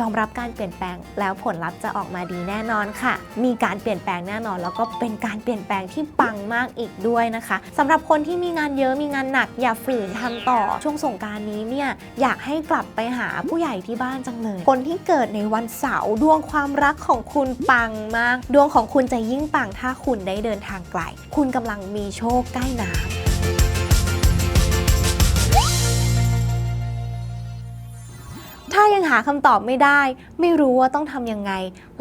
ยอมรับการเปลี่ยนแปลง แล้วผลลัพธ์จะออกมาดีแน่นอนค่ะ มีการเปลี่ยนแปลงแน่นอน แล้วก็เป็นการเปลี่ยนแปลงที่ปังมากอีกด้วยนะคะสำหรับคนที่มีงานเยอะมีงานหนักอย่าฝืนทำต่อ ช่วงสงการนี้เนี่ยอยากให้กลับไปหาผู้ใหญ่ที่บ้านจังเลย คนที่เกิดในวันเสาร์ดวงความรักของคุณปังมาก ดวงของคุณจะยิ่งปังถ้าคุณได้เดินทางไกล คุณกำลังมีโชคใกล้น้ำ ยังหาคำตอบไม่ได้ ไม่รู้ว่าต้องทำยังไง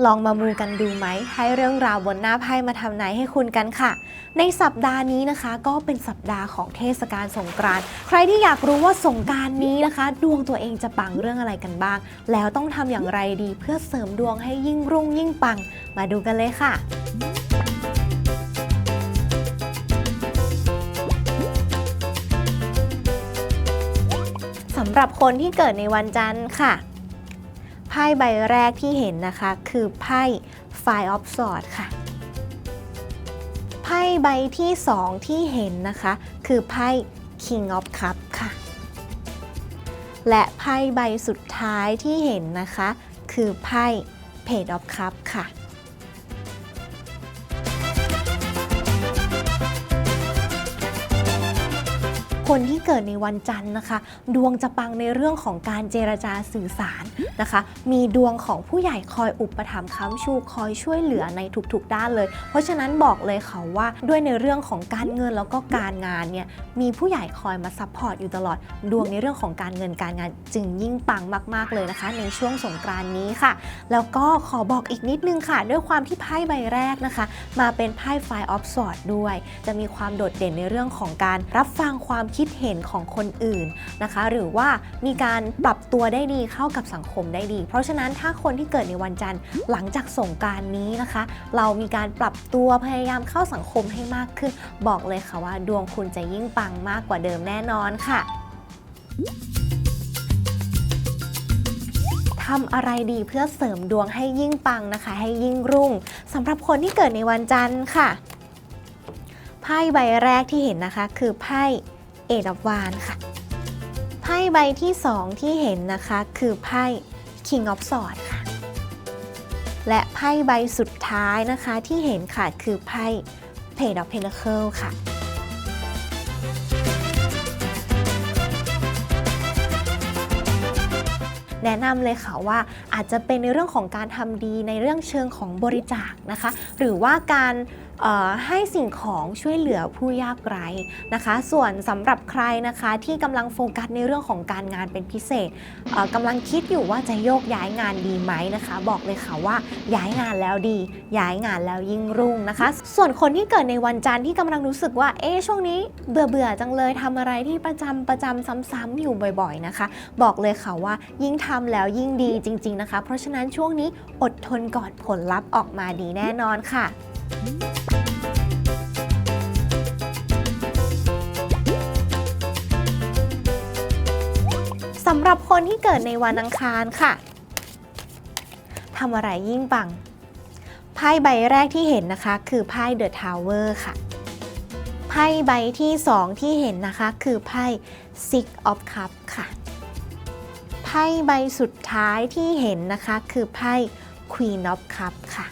ลองมามูกันดูไหม ให้เรื่องราวบนหน้าไพ่มาทำนายให้คุณกันค่ะ ในสัปดาห์นี้นะคะ ก็เป็นสัปดาห์ของเทศกาลสงกรานต์ใครที่อยากรู้ว่าสงกรารนี้นะคะ ดวงตัวเองจะปังเรื่องอะไรกันบ้าง แล้วต้องทำอย่างไรดีเพื่อเสริมดวงให้ยิ่งรุ่งยิ่งปัง มาดูกันเลยค่ะ หรับคนที่เกิดในวันจันทร์ค่ะ ไพ่ใบแรกที่เห็นนะคะ คือไพ่ Five of Swords ค่ะ ไพ่ใบที่2ที่เห็นนะคะ คือไพ่ King of Cups ค่ะ และไพ่ใบสุดท้ายที่เห็นนะคะ คือไพ่ Page of Cups ค่ะ คนที่เกิดในวันจันทร์นะคะ ดวงจะปังในเรื่องของการเจรจาสื่อสารนะคะ มีดวงของผู้ใหญ่คอยอุปถัมภ์ค้ำชูคอยช่วยเหลือในทุกๆด้านเลย เพราะฉะนั้นบอกเลยค่ะว่าด้วยในเรื่องของการเงินแล้วก็การงานเนี่ยมีผู้ใหญ่คอยมาซัพพอร์ตอยู่ตลอด ดวงในเรื่องของการเงินการงานจึงยิ่งปังมาก ๆเลยนะคะ ในช่วงสงกรานต์นี้ค่ะ แล้วก็ขอบอกอีกนิดนึงค่ะ ด้วยความที่ไพ่ใบแรกนะคะ มาเป็นไพ่ Five of Swords ด้วย จะมีความโดดเด่นในเรื่องของการรับฟังความคิดเห็นของคนอื่นนะคะ หรือว่ามีการปรับตัวได้ดีเข้ากับสังคมได้ดี เพราะฉะนั้นถ้าคนที่เกิดในวันจันทร์หลังจากสงการนี้นะคะ เรามีการปรับตัวพยายามเข้าสังคมให้มากขึ้น บอกเลยค่ะว่าดวงคุณจะยิ่งปังมากกว่าเดิมแน่นอนค่ะทำอะไรดีเพื่อเสริมดวงให้ยิ่งปังนะคะ ให้ยิ่งรุ่งสำหรับคนที่เกิดในวันจันทร์ค่ะ ไพ่ใบแรกที่เห็นนะคะ คือไพ่ เอด of w a n d ค่ะ ไพ่ใบที่ 2 ที่เห็นนะคะ คือไพ่ King of Swords ค่ะ และไพ่ใบสุดท้ายนะคะที่เห็นค่ะคือไพ่ Page of Pentacles ค่ะแนะนำเลยค่ะว่าอาจจะเป็นในเรื่องของการทำดีในเรื่องเชิงของบริจาคนะคะ หรือว่าการ ให้สิ่งของช่วยเหลือผู้ยากไร้นะคะ ส่วนสำหรับใครนะคะที่กำลังโฟกัสในเรื่องของการงานเป็นพิเศษเอ่อกำลังคิดอยู่ว่าจะโยกย้ายงานดีไหมนะคะ บอกเลยค่ะว่าย้ายงานแล้วดี ย้ายงานแล้วยิ่งรุ่งนะคะ ส่วนคนที่เกิดในวันจันทร์ที่กำลังรู้สึกว่าเอ๊ะช่วงนี้เบื่อเบื่อจังเลยทำอะไรที่ประจำประจำซ้ำๆอยู่บ่อย ๆนะคะ บอกเลยค่ะว่ายิ่งทำแล้วยิ่งดีจริง ๆนะคะ เพราะฉะนั้นช่วงนี้อดทนก่อนผลลัพธ์ออกมาดีแน่นอนค่ะ สำหรับคนที่เกิดในวันอังคารค่ะทำอะไรยิ่งปัง ไพ่ใบแรกที่เห็นนะคะคือไพ่ The Tower ค่ะ ไพ่ใบที่ 2 ที่เห็นนะคะคือไพ่ Six of Cups ค่ะ ไพ่ใบสุดท้ายที่เห็นนะคะคือไพ่ Queen of Cups ค่ะ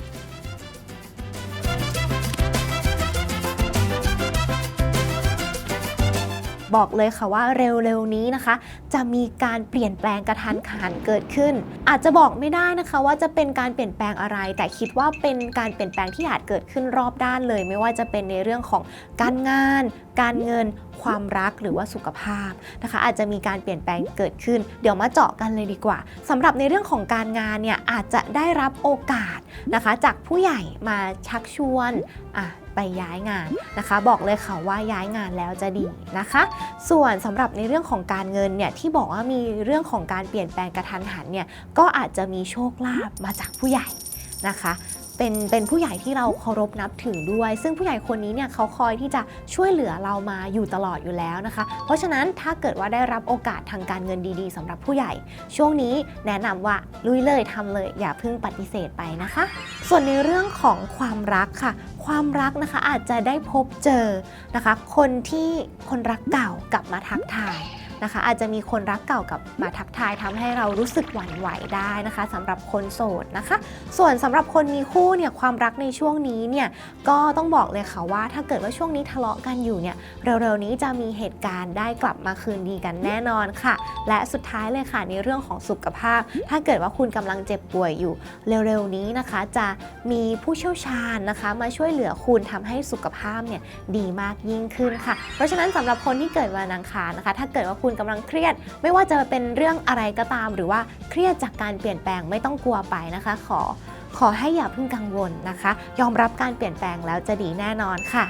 บอกเลยค่ะว่าเร็วๆนี้นะคะ จะมีการเปลี่ยนแปลงกระทันหันเกิดขึ้น อาจจะบอกไม่ได้นะคะว่าจะเป็นการเปลี่ยนแปลงอะไร แต่คิดว่าเป็นการเปลี่ยนแปลงที่อาจเกิดขึ้นรอบด้านเลย ไม่ว่าจะเป็นในเรื่องของการงาน การเงินความรักหรือว่าสุขภาพนะคะ อาจจะมีการเปลี่ยนแปลงเกิดขึ้น เดี๋ยวมาเจาะกันเลยดีกว่าสำหรับในเรื่องของการงานเนี่ยอาจจะได้รับโอกาสนะคะ จากผู้ใหญ่มาชักชวนอะไปย้ายงานนะคะ บอกเลยค่ะว่าย้ายงานแล้วจะดีนะคะ ส่วนสำหรับในเรื่องของการเงินเนี่ยที่บอกว่ามีเรื่องของการเปลี่ยนแปลงกระทันหันเนี่ยก็อาจจะมีโชคลาภมาจากผู้ใหญ่นะคะ เป็นเป็นผู้ใหญ่ที่เราเคารพนับถือด้วย ซึ่งผู้ใหญ่คนนี้เนี่ยเขาคอยที่จะช่วยเหลือเรามาอยู่ตลอดอยู่แล้วนะคะ เพราะฉะนั้นถ้าเกิดว่าได้รับโอกาสทางการเงินดีๆสำหรับผู้ใหญ่ ช่วงนี้แนะนำว่าลุยเลยทำเลย อย่าเพิ่งปฏิเสธไปนะคะ ส่วนในเรื่องของความรักค่ะ ความรักนะคะอาจจะได้พบเจอนะคะ คนที่คนรักเก่ากลับมาทักทาย นะคะ อาจจะมีคนรักเก่ากลับมาทักทายทำให้เรารู้สึกหวั่นไหวได้นะคะสำหรับคนโสดนะคะ ส่วนสำหรับคนมีคู่เนี่ยความรักในช่วงนี้เนี่ยก็ต้องบอกเลยค่ะว่า ถ้าเกิดว่าช่วงนี้ทะเลาะกันอยู่เนี่ยเร็วๆนี้จะมีเหตุการณ์ได้กลับมาคืนดีกันแน่นอนค่ะ และสุดท้ายเลยค่ะในเรื่องของสุขภาพ ถ้าเกิดว่าคุณกำลังเจ็บป่วยอยู่เร็วๆนี้นะคะ จะมีผู้เชี่ยวชาญนะคะ มาช่วยเหลือคุณทำให้สุขภาพเนี่ยดีมากยิ่งขึ้นค่ะ เพราะฉะนั้นสำหรับคนที่เกิดวันอังคารนะคะ ถ้าเกิดว่าคุณกำลังเครียด ไม่ว่าจะเป็นเรื่องอะไรก็ตาม หรือว่าเครียดจากการเปลี่ยนแปลงไม่ต้องกลัวไปนะคะ ขอขอให้อย่าเพิ่งกังวลนะคะ ยอมรับการเปลี่ยนแปลงแล้วจะดีแน่นอนค่ะ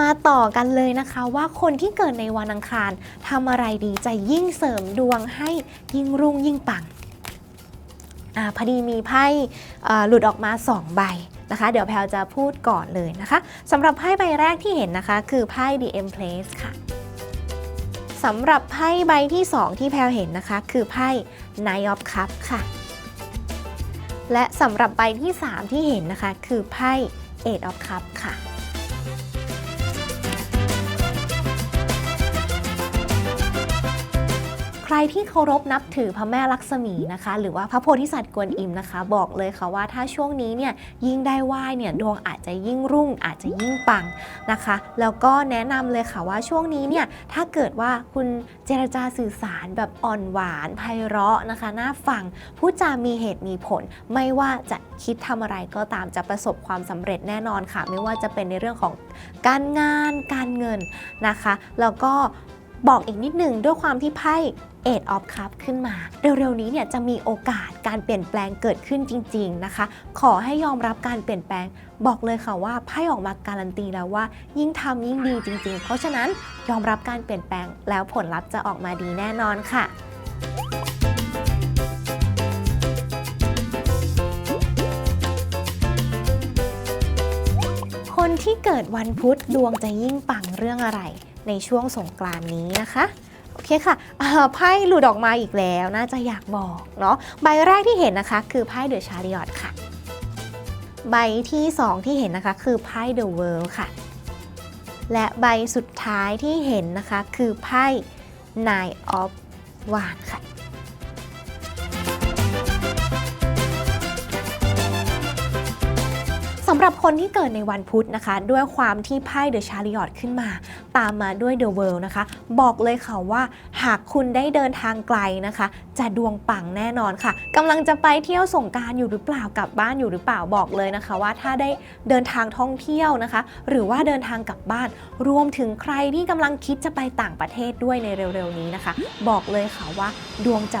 มาต่อกันเลยนะคะว่าคนที่เกิดในวันอังคารทำอะไรดีจะยิ่งเสริมดวงให้ยิ่งรุ่งยิ่งปังอพอดีมีไพ่หลุดออกมา 2 ใบ นะคะ เดี๋ยวแพลจะพูดก่อนเลยนะคะสำหรับไพ่ใบแรกที่เห็นนะคะ คือไพ่ The Empress ค่ะสำหรับไพ่ใบที่ 2 ที่แพลเห็นนะคะ คือไพ่ Knight of Cups ค่ะ และสำหรับใบที่ 3 ที่เห็นนะคะ คือไพ่ Eight of Cups ค่ะ รที่เคารพนับถือพระแม่ลักษมีนะคะ หรือว่าพระโพธิสัตว์กวนอิมนะคะ บอกเลยค่ะว่าถ้าช่วงนี้เนี่ยยิ่งได้ไหว้เนี่ยดวงอาจจะยิ่งรุ่งอาจจะยิ่งปังนะคะ แล้วก็แนะนำเลยค่ะว่าช่วงนี้เนี่ยถ้าเกิดว่าคุณเจรจาสื่อสารแบบอ่อนหวานไพเราะนะคะน่าฟังพูดจามีเหตุมีผล ไม่ว่าจะคิดทำอะไรก็ตามจะประสบความสำเร็จแน่นอนค่ะ ไม่ว่าจะเป็นในเรื่องของการงานการเงินนะคะ แล้วก็ บอกอีกนิดหนึ่งด้วยความที่ไพ่เอ็ดออฟคัพขึ้นมา เร็วๆนี้เนี่ยจะมีโอกาสการเปลี่ยนแปลงเกิดขึ้นจริง ๆนะคะ ขอให้ยอมรับการเปลี่ยนแปลง บอกเลยค่ะว่าไพ่ออกมาการันตีแล้วว่า ยิ่งทำยิ่งดีจริง ๆ เพราะฉะนั้นยอมรับการเปลี่ยนแปลงแล้วผลลัพธ์จะออกมาดีแน่นอนค่ะคนที่เกิดวันพุธดวงจะยิ่งปังเรื่องอะไร ในช่วงสงกรานนี้นะคะโอเคค่ะไพ่หลุดออกมาอีกแล้วน่าจะอยากบอกเนาะใบแรกที่เห็นนะคะคือไพ่เดอะชาริอตค่ะ ใบที่ 2 ที่เห็นนะคะคือไพ่เดอะเวิลด์ค่ะ และใบสุดท้ายที่เห็นนะคะคือไพ่ Nine of Wands ค่ะำหรับคนที่เกิดในวันพุธนะคะ ด้วยความที่ไพ่เดอะชาริออตขึ้นมา ตามมาด้วยเดอะเวิลด์นะคะ บอกเลยค่ะว่า หากคุณได้เดินทางไกลนะคะ จะดวงปังแน่นอนค่ะกำลังจะไปเที่ยวสงการอยู่หรือเปล่ากลับบ้านอยู่หรือเปล่าบอกเลยนะคะว่าถ้าได้เดินทางท่องเที่ยวนะคะ หรือว่าเดินทางกลับบ้าน รวมถึงใครที่กำลังคิดจะไปต่างประเทศด้วยในเร็วๆนี้นะคะ บอกเลยค่ะว่าดวงจะ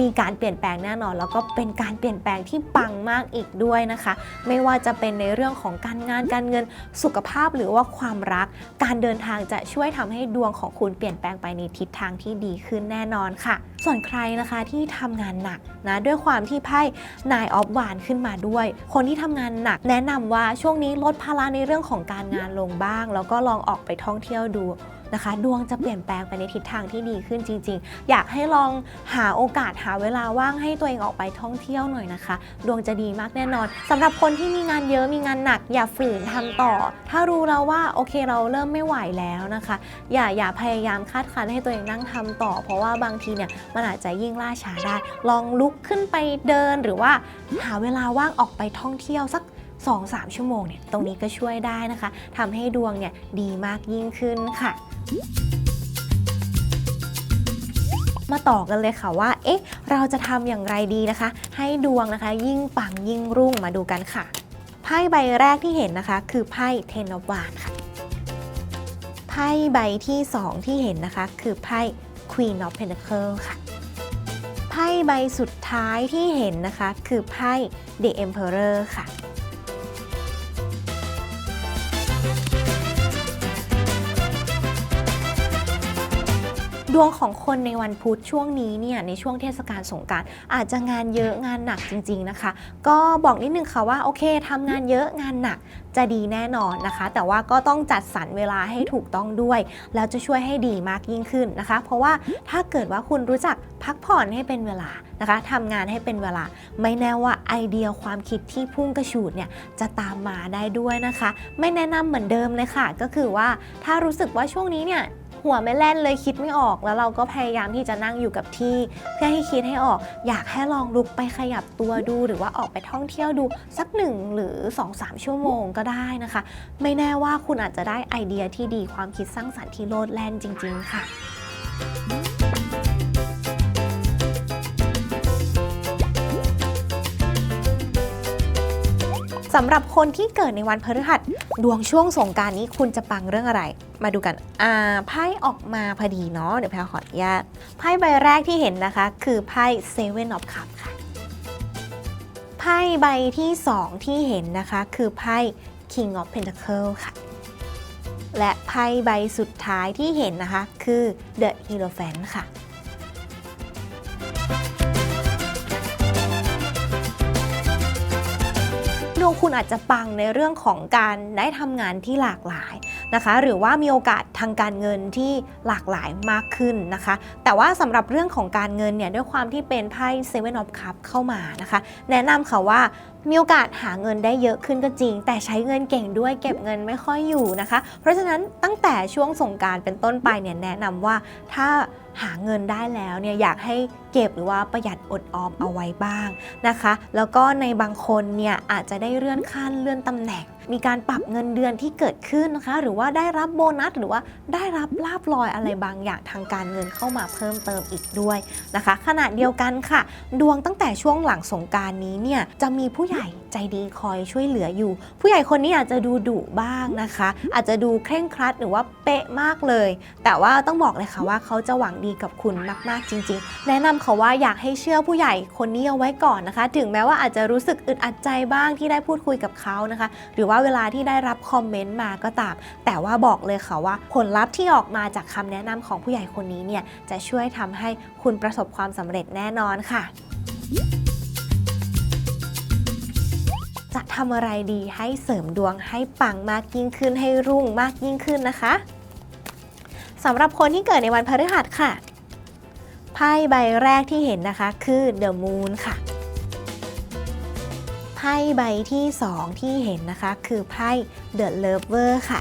มีการเปลี่ยนแปลงแน่นอน แล้วก็เป็นการเปลี่ยนแปลงที่ปังมากอีกด้วยนะคะ ไม่ว่าจะเป็นในเรื่องของการงานการเงินสุขภาพหรือว่าความรัก การเดินทางจะช่วยทำให้ดวงของคุณเปลี่ยนแปลงไปในทิศทางที่ดีขึ้นแน่นอนค่ะ ส่วนใครนะคะที่ทำงานหนักนะด้วยความที่ไพ่นายออฟวานขึ้นมาด้วย คนที่ทำงานหนัก แนะนำว่าช่วงนี้ลดภาระในเรื่องของการงานลงบ้าง แล้วก็ลองออกไปท่องเที่ยวดู นะคะ ดวงจะเปลี่ยนแปลงไปในทิศทางที่ดีขึ้นจริง ๆ อยากให้ลองหาโอกาสหาเวลาว่างให้ตัวเองออกไปท่องเที่ยวหน่อยนะคะ ดวงจะดีมากแน่นอนสำหรับคนที่มีงานเยอะมีงานหนัก อย่าฝืนทำต่อ ถ้ารู้แล้วว่าโอเคเราเริ่มไม่ไหวแล้วนะคะ อย่าอย่าพยายามคาดคันให้ตัวเองนั่งทำต่อ เพราะว่าบางทีเนี่ยมันอาจจะยิ่งล่าช้าได้ ลองลุกขึ้นไปเดินหรือว่าหาเวลาว่างออกไปท่องเที่ยวสัก2-3 ชั่วโมงเนี่ย ตรงนี้ก็ช่วยได้นะคะ ทำให้ดวงเนี่ยดีมากยิ่งขึ้นค่ะ มาต่อกันเลยค่ะว่า เอ๊ะ เราจะทำอย่างไรดีนะคะ ให้ดวงนะคะ ยิ่งปังยิ่งรุ่งมาดูกันค่ะ ไพ่ใบแรกที่เห็นนะคะ คือไพ่ Ten of Wands ค่ะ ไพ่ใบที่ 2 ที่เห็นนะคะ คือไพ่ Queen of Pentacles ค่ะ ไพ่ใบสุดท้ายที่เห็นนะคะ คือไพ่ The Emperor ค่ะ ดวงของคนในวันพุธช่วงนี้เนี่ยในช่วงเทศกาลสงการอาจจะงานเยอะงานหนักจริง ๆนะคะ ก็บอกนิดนึงค่ะว่าโอเคทำงานเยอะงานหนักจะดีแน่นอนนะคะ แต่ว่าก็ต้องจัดสรรเวลาให้ถูกต้องด้วย แล้วจะช่วยให้ดีมากยิ่งขึ้นนะคะ เพราะว่าถ้าเกิดว่าคุณรู้จักพักผ่อนให้เป็นเวลานะคะทำงานให้เป็นเวลา ไม่แน่ว่าไอเดียความคิดที่พุ่งกระฉูดเนี่ยจะตามมาได้ด้วยนะคะ ไม่แนะนำเหมือนเดิมเลยค่ะ ก็คือว่าถ้ารู้สึกว่าช่วงนี้เนี่ย หัวไม่แล่นเลยคิดไม่ออกแล้วเราก็พยายามที่จะนั่งอยู่กับที่เพื่อให้คิดให้ออก อยากให้ลองลุกไปขยับตัวดูหรือว่าออกไปท่องเที่ยวดูสักหนึ่งหรือ 2-3 ชั่วโมงก็ได้นะคะ ไม่แน่ว่าคุณอาจจะได้ไอเดียที่ดีความคิดสร้างสรรค์ที่โลดแล่นจริง ๆ ค่ะ สำหรับคนที่เกิดในวันพฤหัส ดวงช่วงสงการนี้คุณจะปังเรื่องอะไร มาดูกัน อ่า ไพ่ออกมาพอดีเนาะ เดี๋ยวแพรขออนุญาต ไพ่ใบแรกที่เห็นนะคะ คือไพ่ Seven of Cups ค่ะ ไพ่ใบที่ 2 ที่เห็นนะคะ คือไพ่ King of Pentacles ค่ะ และไพ่ใบสุดท้ายที่เห็นนะคะ คือ The Hierophant ค่ะ ดวงคุณอาจจะปังในเรื่องของการได้ทำงานที่หลากหลาย นะคะ หรือว่ามีโอกาสทางการเงินที่หลากหลายมากขึ้นนะคะ แต่ว่าสำหรับเรื่องของการเงินเนี่ยด้วยความที่เป็นไพ่ Seven of Cups เข้ามานะคะ แนะนำค่ะว่ามีโอกาสหาเงินได้เยอะขึ้นก็จริง แต่ใช้เงินเก่งด้วยเก็บเงินไม่ค่อยอยู่นะคะ เพราะฉะนั้นตั้งแต่ช่วงสงการเป็นต้นไปเนี่ยแนะนำว่าถ้าหาเงินได้แล้วเนี่ยอยากให้เก็บหรือว่าประหยัดอดออมเอาไว้บ้างนะคะ แล้วก็ในบางคนเนี่ยอาจจะได้เลื่อนขั้นเลื่อนตำแหน่ง มีการปรับเงินเดือนที่เกิดขึ้นนะคะ หรือว่าได้รับโบนัส หรือว่าได้รับลาบลอยอะไรบางอย่างทางการเงินเข้ามาเพิ่มเติมอีกด้วยนะคะ ขณะเดียวกันค่ะ ดวงตั้งแต่ช่วงหลังสงการนี้เนี่ยจะมีผู้ใหญ่ใจดีคอยช่วยเหลืออยู่ ผู้ใหญ่คนนี้อาจจะดูดุบ้างนะคะ อาจจะดูเคร่งครัดหรือว่าเป๊ะมากเลย แต่ว่าต้องบอกเลยค่ะว่าเขาจะหวังดีกับคุณมากๆจริง ๆ แนะนำเขาว่าอยากให้เชื่อผู้ใหญ่คนนี้เอาไว้ก่อนนะคะ ถึงแม้ว่าอาจจะรู้สึกอึดอัดใจบ้างที่ได้พูดคุยกับเขานะคะ หรือว่าเวลาที่ได้รับคอมเมนต์มาก็ตาม แต่ว่าบอกเลยค่ะว่า ผลลัพธ์ที่ออกมาจากคำแนะนำของผู้ใหญ่คนนี้เนี่ยจะช่วยทำให้คุณประสบความสำเร็จแน่นอนค่ะจะทำอะไรดีให้เสริมดวงให้ปังมากยิ่งขึ้นให้รุ่งมากยิ่งขึ้นนะคะสำหรับคนที่เกิดในวันพฤหัสค่ะ ไพ่ใบแรกที่เห็นนะคะคือ The Moon ค่ะ พ่ใบที่ 2 ที่เห็นนะคะ คือไพ่ The Lover ค่ะ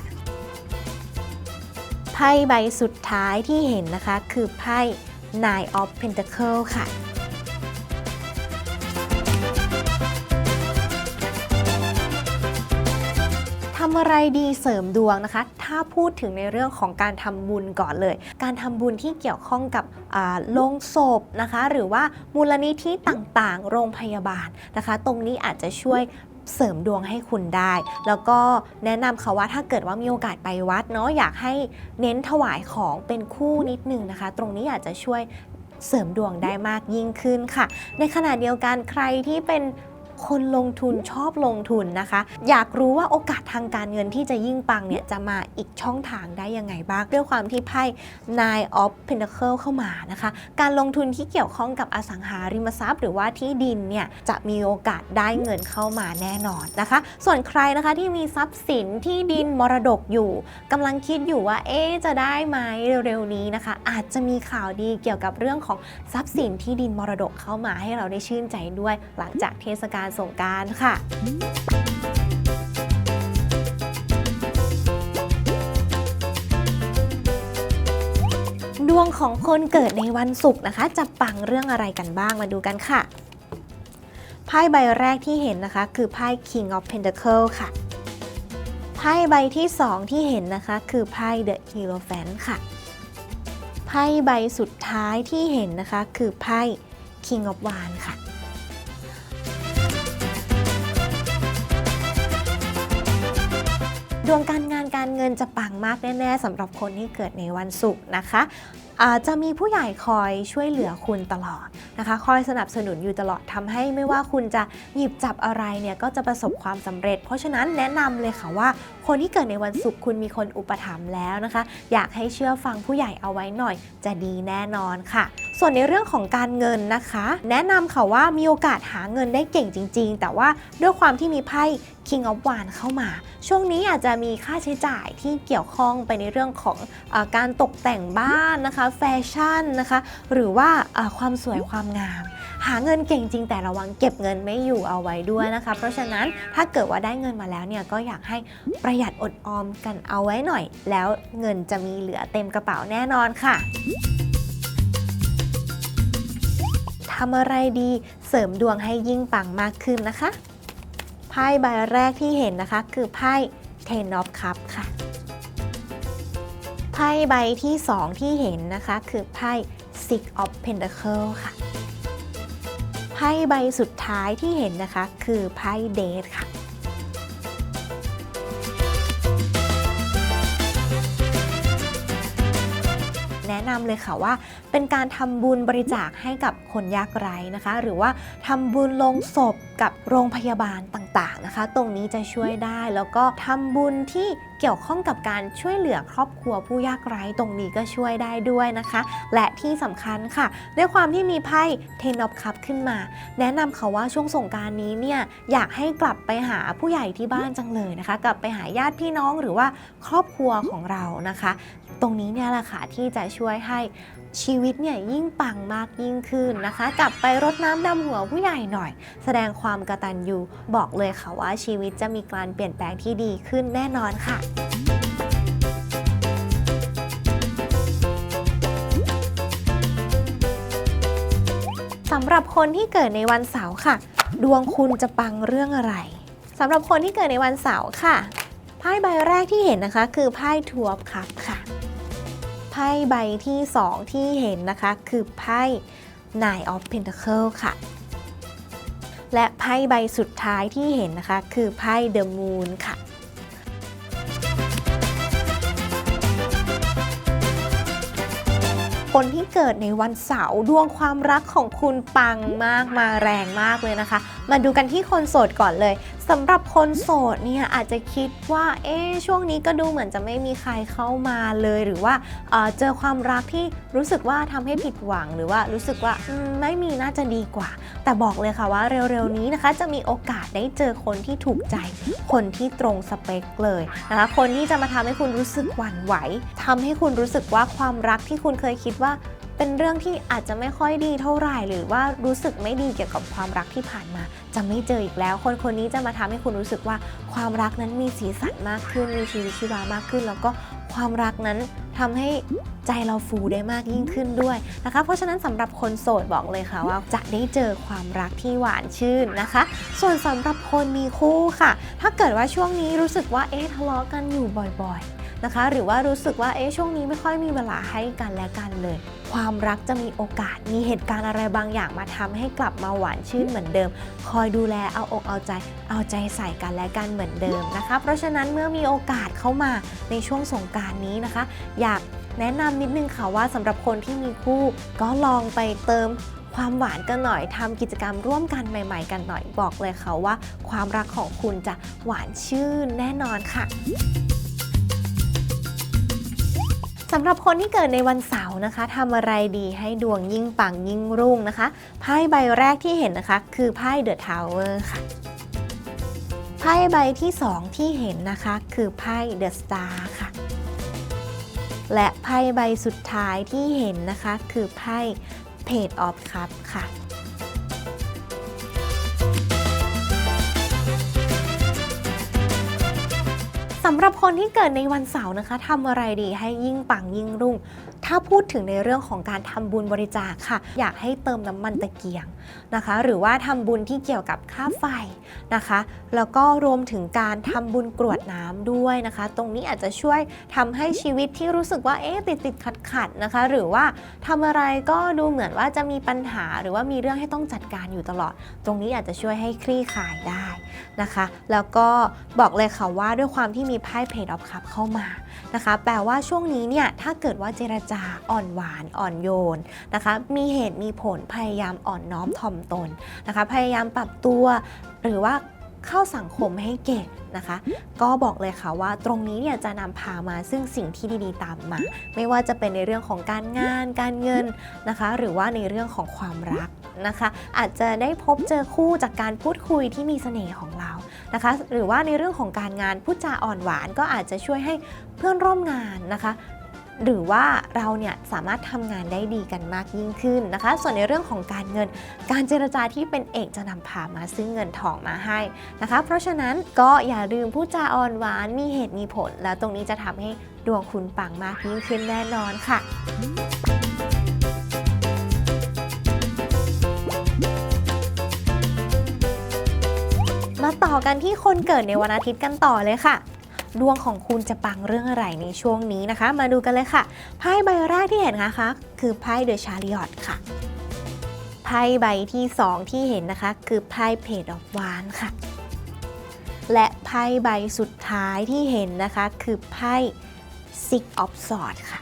ไพ่ใบสุดท้ายที่เห็นนะคะ คือไพ่ Nine of Pentacles ค่ะ ทำอะไรดีเสริมดวงนะคะ ถ้าพูดถึงในเรื่องของการทำบุญก่อนเลย การทำบุญที่เกี่ยวข้องกับโรงศพนะคะ หรือว่ามูลนิธิต่างๆ โรงพยาบาลนะคะ ตรงนี้อาจจะช่วยเสริมดวงให้คุณได้ แล้วก็แนะนำค่ะว่าถ้าเกิดว่ามีโอกาสไปวัดเนาะอยากให้เน้นถวายของเป็นคู่นิดนึงนะคะ ตรงนี้อาจจะช่วยเสริมดวงได้มากยิ่งขึ้นค่ะ ในขณะเดียวกันใครที่เป็น คนลงทุนชอบลงทุนนะคะ อยากรู้ว่าโอกาสทางการเงินที่จะยิ่งปังเนี่ยจะมาอีกช่องทางได้ยังไงบ้าง ด้วยความที่ไพ่ Nine of Pentacle เข้ามานะคะ การลงทุนที่เกี่ยวข้องกับอสังหาริมทรัพย์ หรือว่าที่ดินเนี่ยจะมีโอกาสได้เงินเข้ามาแน่นอนนะคะ ส่วนใครนะคะที่มีทรัพย์สินที่ดินมรดกอยู่กำลังคิดอยู่ว่าเอ๊จะได้ไหมเร็วๆนี้นะคะ อาจจะมีข่าวดีเกี่ยวกับเรื่องของทรัพย์สินที่ดินมรดกเข้ามาให้เราได้ชื่นใจด้วย หลังจากเทศกาลสงการค่ะดวงของคนเกิดในวันศุกร์นะคะ จะปังเรื่องอะไรกันบ้างมาดูกันค่ะ ไพ่ใบแรกที่เห็นนะคะ คือไพ่ King of Pentacle ค่ะ ไพ่ใบที่2ที่เห็นนะคะ คือไพ่ The Hierophant ค่ะ ไพ่ใบสุดท้ายที่เห็นนะคะ คือไพ่ King of Wands ค่ะ ดวงการงานการเงินจะปังมากแน่ๆสำหรับคนที่เกิดในวันศุกร์นะคะจจะมีผู้ใหญ่คอยช่วยเหลือคุณตลอดนะคะ คอยสนับสนุนอยู่ตลอดทำให้ไม่ว่าคุณจะหยิบจับอะไรเนี่ยก็จะประสบความสำเร็จ เพราะฉะนั้นแนะนำเลยค่ะว่า คนที่เกิดในวันศุกร์คุณมีคนอุปถัมภ์แล้วนะคะ อยากให้เชื่อฟังผู้ใหญ่เอาไว้หน่อยจะดีแน่นอนค่ะส่วนในเรื่องของการเงินนะคะ แนะนำค่ะว่ามีโอกาสหาเงินได้เก่งจริง ๆ แต่ว่าด้วยความที่มีไพ่ King of Wands เข้ามา ช่วงนี้อาจจะมีค่าใช้จ่ายที่เกี่ยวข้องไปในเรื่องของอการตกแต่งบ้านนะคะ แฟชั่นนะคะ หรือว่าความสวยความงาม หาเงินเก่งจริงแต่ระวังเก็บเงินไม่อยู่เอาไว้ด้วยนะคะ เพราะฉะนั้นถ้าเกิดว่าได้เงินมาแล้วเนี่ยก็อยากให้ประหยัดอดออมกันเอาไว้หน่อย แล้วเงินจะมีเหลือเต็มกระเป๋าแน่นอนค่ะ ทำอะไรดี เสริมดวงให้ยิ่งปังมากขึ้นนะคะ ไพ่ใบแรกที่เห็นนะคะ คือไพ่เทนอฟคัพค่ะ ไพ่ใบที่ 2 ที่เห็นนะคะ คือไพ่ Six of Pentacle ค่ะ ไพ่ใบสุดท้ายที่เห็นนะคะ คือไพ่เดทค่ะ นำเลยค่ะว่า เป็นการทำบุญบริจาคให้กับคนยากไร้นะคะ หรือว่าทำบุญลงศพกับโรงพยาบาลต่างๆนะคะ ตรงนี้จะช่วยได้แล้วก็ทำบุญที่เกี่ยวข้องกับการช่วยเหลือครอบครัวผู้ยากไร้ตรงนี้ก็ช่วยได้ด้วยนะคะ และที่สำคัญค่ะ ด้วยความที่มีไพ่ Ten of Cup ขึ้นมา แนะนำค่ะว่าช่วงสงการนี้เนี่ยอยากให้กลับไปหาผู้ใหญ่ที่บ้านจังเลยนะคะ กลับไปหาญาติพี่น้องหรือว่าครอบครัวของเรานะคะ ตรงนี้เนี่ยแหละค่ะที่จะช่วยให้ชีวิตเนี่ยยิ่งปังมากยิ่งขึ้นนะคะ กลับไปรดน้ำดำหัวผู้ใหญ่หน่อย แสดงความกตัญญูบอกเลยค่ะว่าชีวิตจะมีการเปลี่ยนแปลงที่ดีขึ้นแน่นอนค่ะสำหรับคนที่เกิดในวันเสาร์ค่ะ ดวงคุณจะปังเรื่องอะไรสำหรับคนที่เกิดในวันเสาร์ค่ะไพ่ใบแรกที่เห็นนะคะ คือไพ่ทัวร์คัพค่ะ ไพ่ใบที่ 2 ที่เห็นนะคะ คือไพ่ Nine of Pentacle ค่ะ และไพ่ใบสุดท้ายที่เห็นนะคะ คือไพ่ The Moon ค่ะคนที่เกิดในวันเสาร์ดวงความรักของคุณปังมากมาแรงมากเลยนะคะ มาดูกันที่คนโสดก่อนเลยสำหรับคนโสดเนี่ยอาจจะคิดว่าเอ๊ะช่วงนี้ก็ดูเหมือนจะไม่มีใครเข้ามาเลย หรือว่าเเจอความรักที่รู้สึกว่าทำให้ผิดหวัง หรือว่ารู้สึกว่ามไม่มีน่าจะดีกว่า แต่บอกเลยค่ะว่าเร็วๆนี้นะคะ จะมีโอกาสได้เจอคนที่ถูกใจ คนที่ตรงสเปคเลยนะคะคนที่จะมาทำให้คุณรู้สึกหวั่นไหวทำให้คุณรู้สึกว่าความรักที่คุณเคยคิดว่า เป็นเรื่องที่อาจจะไม่ค่อยดีเท่าไหร่หรือว่ารู้สึกไม่ดีเกี่ยวกับความรักที่ผ่านมา จะไม่เจออีกแล้ว คนคนนี้จะมาทำให้คุณรู้สึกว่าความรักนั้นมีสีสันมากขึ้นมีชีวิตชีวามากขึ้น แล้วก็ความรักนั้นทำให้ใจเราฟูได้มากยิ่งขึ้นด้วยนะคะ เพราะฉะนั้นสำหรับคนโสดบอกเลยค่ะว่าจะได้เจอความรักที่หวานชื่นนะคะ ส่วนสำหรับคนมีคู่ค่ะ ถ้าเกิดว่าช่วงนี้รู้สึกว่าเอ๊ะทะเลาะกันอยู่บ่อยๆนะคะ หรือว่ารู้สึกว่าเอ๊ะช่วงนี้ไม่ค่อยมีเวลาให้กันและกันเลย ความรักจะมีโอกาสมีเหตุการณ์อะไรบางอย่างมาทำให้กลับมาหวานชื่นเหมือนเดิม คอยดูแลเอาอกเอาใจเอาใจใส่กันและกันเหมือนเดิมนะคะ เพราะฉะนั้นเมื่อมีโอกาสเข้ามาในช่วงสงการนี้นะคะ อยากแนะนำนิดนึงค่ะว่าสำหรับคนที่มีคู่ ก็ลองไปเติมความหวานกันหน่อยทำกิจกรรมร่วมกันใหม่ ๆ กันหน่อยบอกเลยค่ะว่า ความรักของคุณจะหวานชื่นแน่นอนค่ะ สำหรับคนที่เกิดในวันเสาร์นะคะทำอะไรดีให้ดวงยิ่งปังยิ่งรุ่งนะคะไพ่ใบแรกที่เห็นนะคะ คือไพ่เดอะทาวเวอร์ค่ะไพ่ใบที่ 2 ที่เห็นนะคะ คือไพ่เดอะสตาร์ค่ะ และไพ่ใบสุดท้ายที่เห็นนะคะ คือไพ่เพจออฟคัพค่ะ สำหรับคนที่เกิดในวันเสาร์นะคะทำอะไรดีให้ยิ่งปังยิ่งรุ่ง ถ้าพูดถึงในเรื่องของการทำบุญบริจาคค่ะ อยากให้เติมน้ำมันตะเกียงนะคะ หรือว่าทำบุญที่เกี่ยวกับค่าไฟนะคะ แล้วก็รวมถึงการทำบุญกรวดน้ำด้วยนะคะ ตรงนี้อาจจะช่วยทำให้ชีวิตที่รู้สึกว่าเอ๊ะติดติดขัดขัดนะคะ หรือว่าทำอะไรก็ดูเหมือนว่าจะมีปัญหา หรือว่ามีเรื่องให้ต้องจัดการอยู่ตลอด ตรงนี้อาจจะช่วยให้คลี่คลายได้ นะคะ แล้วก็บอกเลยค่ะว่าด้วยความที่มีไพ่เพจออฟคัพเข้ามานะคะ แปลว่าช่วงนี้เนี่ยถ้าเกิดว่าเจรจาอ่อนหวานอ่อนโยนนะคะ มีเหตุมีผลพยายามอ่อนน้อมถ่อมตนนะคะ พยายามปรับตัวหรือว่าเข้าสังคมให้เก่งนะคะ ก็บอกเลยค่ะว่าตรงนี้เนี่ยจะนำพามาซึ่งสิ่งที่ดีๆตามมา ไม่ว่าจะเป็นในเรื่องของการงานการเงินนะคะ หรือว่าในเรื่องของความรักนะคะ อาจจะได้พบเจอคู่จากการพูดคุยที่มีเสน่ห์ของ นะคะ หรือว่าในเรื่องของการงานพูดจาอ่อนหวานก็อาจจะช่วยให้เพื่อนร่วมงานนะคะหรือว่าเราเนี่ยสามารถทำงานได้ดีกันมากยิ่งขึ้นนะคะ ส่วนในเรื่องของการเงิน การเจรจาที่เป็นเอกจะนำพามาซึ่งเงินทองมาให้นะคะ เพราะฉะนั้นก็อย่าลืมพูดจาอ่อนหวานมีเหตุมีผล แล้วตรงนี้จะทำให้ดวงคุณปังมากยิ่งขึ้นแน่นอนค่ะ อกันที่คนเกิดในวันอาทิตย์กันต่อเลยค่ะ ดวงของคุณจะปังเรื่องอะไรในช่วงนี้นะคะ มาดูกันเลยค่ะ ไพ่ใบแรกที่เห็นนะคะ คือไพ่เดอะชาริออตค่ะไพ่ใบที่ 2 ที่เห็นนะคะ คือไพ่เพจออฟวานค่ะ และไพ่ใบสุดท้ายที่เห็นนะคะ คือไพ่ Six of Swords ค่ะ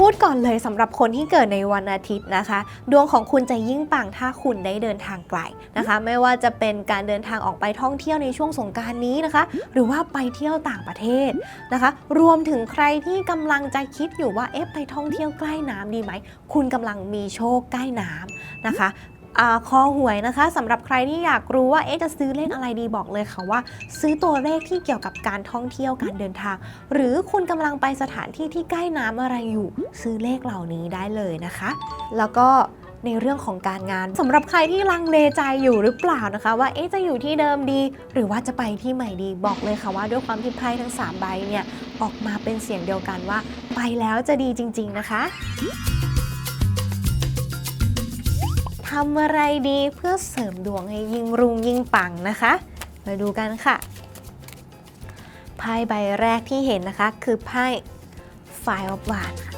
พูดก่อนเลยสำหรับคนที่เกิดในวันอาทิตย์นะคะ ดวงของคุณจะยิ่งปังถ้าคุณได้เดินทางไกลนะคะ ไม่ว่าจะเป็นการเดินทางออกไปท่องเที่ยวในช่วงสงกรารนี้นะคะ หรือว่าไปเที่ยวต่างประเทศนะคะ รวมถึงใครที่กำลังจะคิดอยู่ว่าเอ๊ะไปท่องเที่ยวใกล้น้ำดีไหม คุณกำลังมีโชคใกล้น้ำนะคะ อคอหวยนะคะสำหรับใครที่อยากรู้ว่าเอ๊ะจะซื้อเลขอะไรดีบอกเลยค่ะว่า ซื้อตัวเลขที่เกี่ยวกับการท่องเที่ยวการเดินทาง หรือคุณกำลังไปสถานที่ที่ใกล้น้ำอะไรอยู่ ซื้อเลขเหล่านี้ได้เลยนะคะ แล้วก็ในเรื่องของการงานสำหรับใครที่ลังเลใจอยู่หรือเปล่านะคะ ว่าเอ๊ะจะอยู่ที่เดิมดี หรือว่าจะไปที่ใหม่ดีบอกเลยค่ะว่าด้วยความที่ไพ่ทั้งสามใบเนี่ยออกมาเป็นเสียงเดียวกันว่า ไปแล้วจะดีจริง ๆ นะคะ ทำอะไรดีเพื่อเสริมดวงให้ยิ่งรุ่งยิ่งปังนะคะ มาดูกันค่ะไพ่ใบแรกที่เห็นนะคะคือไพ่ Five of Wands ค่ะ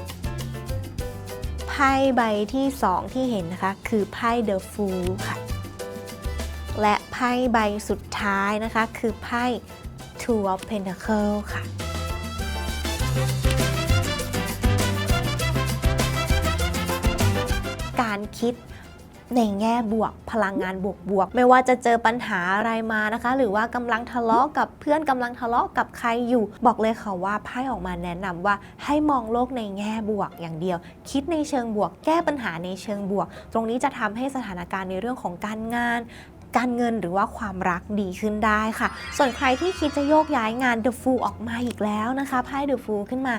ไพ่ใบที่2ที่เห็นนะคะคือไพ่ The Fool ค่ะ และไพ่ใบสุดท้ายนะคะคือไพ่ Two of Pentacles ค่ะการคิด ในแง่บวก พลังงานบวกบวกๆไม่ว่าจะเจอปัญหาอะไรมานะคะ หรือว่ากำลังทะเลาะกับเพื่อนกำลังทะเลาะกับใครอยู่ บอกเลยค่ะว่าไพ่ออกมาแนะนำว่าให้มองโลกในแง่บวกอย่างเดียว คิดในเชิงบวก แก้ปัญหาในเชิงบวก ตรงนี้จะทำให้สถานการณ์ในเรื่องของการงาน การเงินหรือว่าความรักดีขึ้นได้ค่ะ ส่วนใครที่คิดจะโยกย้ายงาน The Fool ออกมาอีกแล้วนะคะไพ่ The Fool ขึ้นมา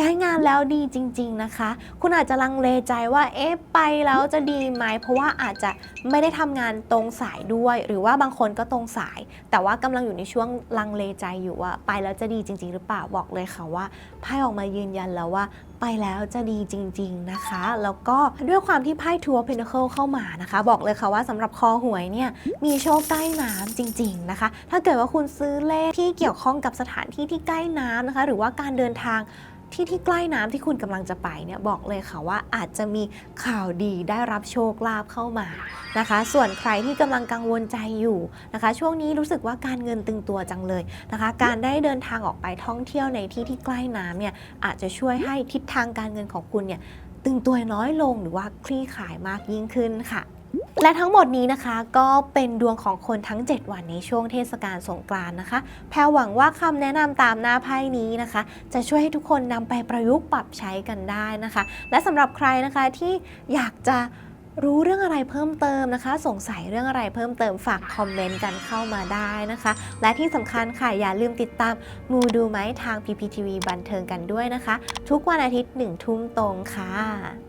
ย้ายงานแล้วดีจริง ๆนะคะ คุณอาจจะลังเลใจว่า เอ๊ะ ไปแล้วจะดีไหม เพราะว่าอาจจะไม่ได้ทำงานตรงสายด้วย หรือว่าบางคนก็ตรงสาย แต่ว่ากำลังอยู่ในช่วงลังเลใจอยู่ว่า ไปแล้วจะดีจริง ๆ หรือเปล่า บอกเลยค่ะว่า ไพ่ออกมายืนยันแล้วว่า ไปแล้วจะดีจริง ๆนะคะ แล้วก็ด้วยความที่ไพ่ทัวร์เพนเคิลเข้ามานะคะ บอกเลยค่ะว่าสำหรับคอหวยเนี่ยมีโชคใกล้น้ำจริง ๆนะคะ ถ้าเกิดว่าคุณซื้อเลขที่เกี่ยวข้องกับสถานที่ที่ใกล้น้ำนะคะ หรือว่าการเดินทาง ที่ที่ใกล้น้ำที่คุณกำลังจะไปเนี่ยบอกเลยค่ะว่าอาจจะมีข่าวดีได้รับโชคลาภเข้ามานะคะ ส่วนใครที่กำลังกังวลใจอยู่นะคะ ช่วงนี้รู้สึกว่าการเงินตึงตัวจังเลยนะคะ การได้เดินทางออกไปท่องเที่ยวในที่ที่ใกล้น้ำเนี่ยอาจจะช่วยให้ทิศทางการเงินของคุณเนี่ยตึงตัวน้อยลงหรือว่าคลี่ขายมากยิ่งขึ้นค่ะ และทั้งหมดนี้นะคะก็เป็นดวงของคนทั้ง 7 วันในช่วงเทศกาลสงกรานต์นะคะ แพรหวังว่าคำแนะนำตามหน้าไพ่นี้นะคะ จะช่วยให้ทุกคนนำไปประยุกต์ปรับใช้กันได้นะคะ และสำหรับใครนะคะที่อยากจะรู้เรื่องอะไรเพิ่มเติมนะคะ สงสัยเรื่องอะไรเพิ่มเติมฝากคอมเมนต์กันเข้ามาได้นะคะ และที่สำคัญค่ะ อย่าลืมติดตามมูดูไหมทาง PPTV บันเทิงกันด้วยนะคะ ทุกวันอาทิตย์หนึ่งทุ่มตรงค่ะ